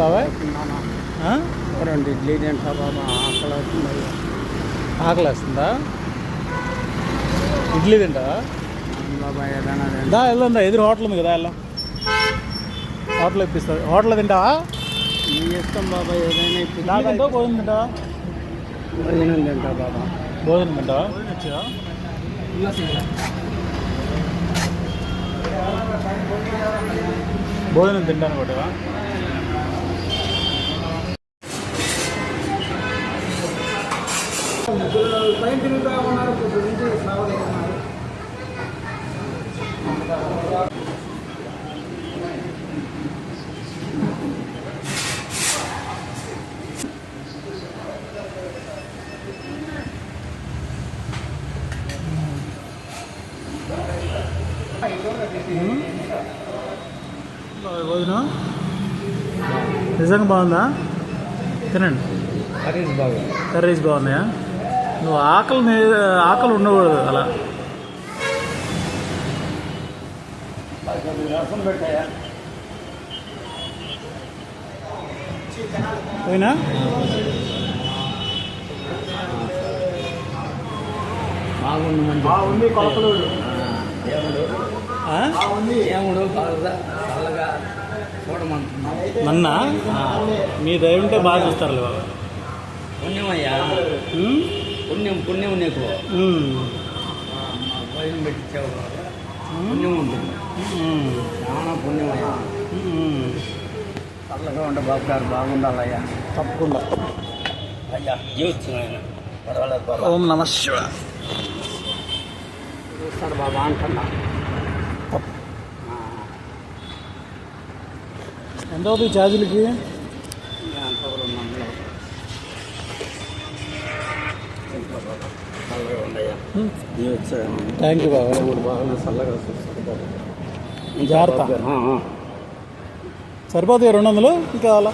బాబాయ్? రెండు ఇడ్లీ తింటా బాబా ఆకలి అవుతుంది. ఆకలి వేస్తుందా? ఇడ్లీ తింటా అవును బాబా ఏదైనా. దా వెళ్దా ఎదురు హోటల్ ఉంది కదా వెళ్దాం హోటల్ ఇప్పిస్తుంది హోటల్ తింటావా? ఇష్టం బాబా ఏదైనా ఇడ్లీ తింటావా భోజనం తింటావా? భోజనం తింటా బాబా. భోజనం తింటావా? భోజనం తింటాను కూడా పైన తిరుగుతా ఉన్నారు ఇప్పుడు నుంచి సావలేకున్నారు భోజనం నిజంగా బాగుందా? తినండి. బాబు కర్రీస్ బాగున్నాయా? నువ్వు ఆకలి ఆకలి ఉండకూడదు అలా. పోయినా బాగుంది బాగుంది కొలతలోడు దేవుడు నన్న మీ దయ ఉంటే బాగా చూస్తారు పుణ్యమయ్యా? పుణ్యం పుణ్యం నీకు. భయం పెట్టించావు పుణ్యం ఉంటుంది. చాలా పుణ్యమయ్యా. ఉమ్. చల్లగా ఉండే బాబు గారు బాగుండాలయ్యా. తప్పకుండా. అయ్యా ఆయన పర్వాలేదు ఓం నమ శివ చూస్తాడు బాబా అంటున్నా. ఎంత అవుతుంది ఛార్జీలకి? థ్యాంక్ యూ బాబా బాగా చల్లగా జాగ్రత్త. సరిపోతాయి రెండు వందలు? ఇంకా కావాలా